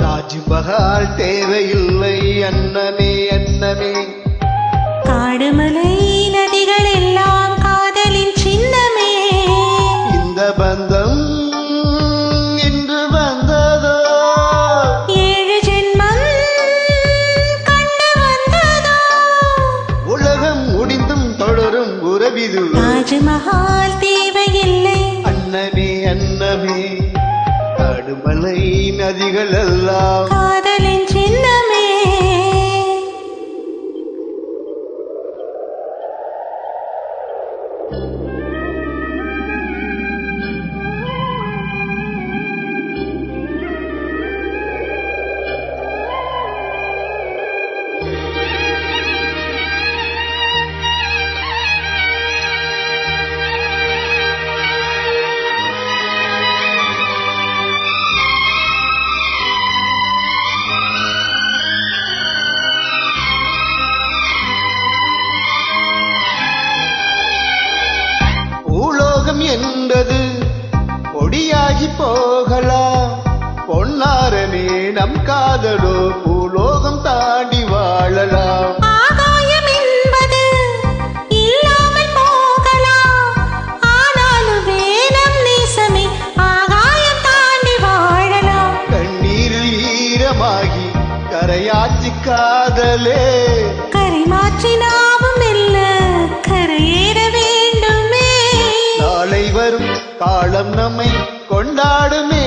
தாஜ்மஹால் தேவையில்லை அன்னமே அன்னமே காடுமலை நதிகள் எல்லாம் காதலின் சின்னமே. இந்த பந்தம் இன்று வந்ததோ? ஏழு ஜென்மம் கண்டு வந்ததோ? உலகம் முடிந்தும் தொடரும் உறவிது தாஜ்மஹால் தேவையில்லை. அன்னமே அன்னமே காடுமலை நதிகள் எல்லாம் காதலின் சின்னமே நம் காதலோ பூலோகம் தாண்டி வாழலாம். கரையாச்சி காதலே. கரை மாற்றினாவும் இல்ல கரையேற வேண்டுமே. நாளை வரும் காலம் நம்மை கொண்டாடுமே.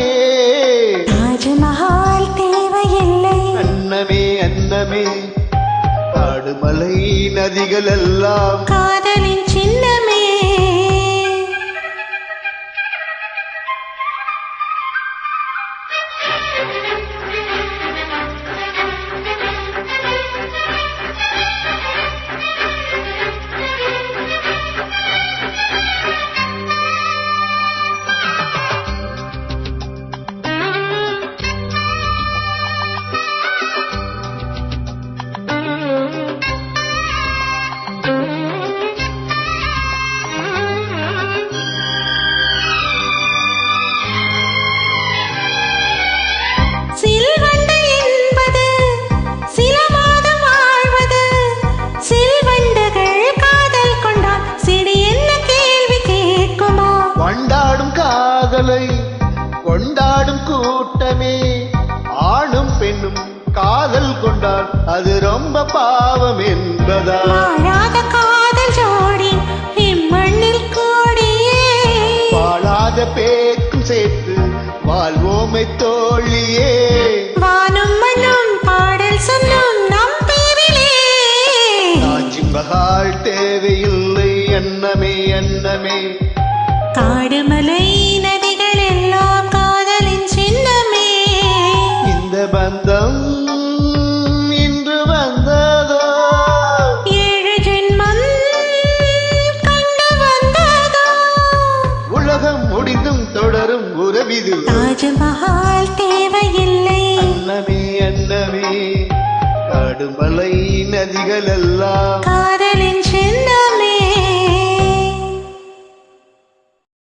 காடுமலை நதிகள் எல்லாம் காதலின் சின்ன காதல் கொண்டால் அது ரொம்ப பாவம் என்பதா காதல் ஜோடி இம்மண்ணில் கோடியே. வாழாத பேக்கும் சேர்த்து வாழ்வோமை தோழியே. வானும் மண்ணும் பாடல் சொல்லும் நம் பேரிலே. தாஜ்மஹால் தேவையில்லை அன்னமே அன்னமே காடுமலை விது தாஜ்மஹால் தேவையில்லை. அன்னமே அன்னமே காடுமலை நதிகள் எல்லாம் காதலின் சின்ன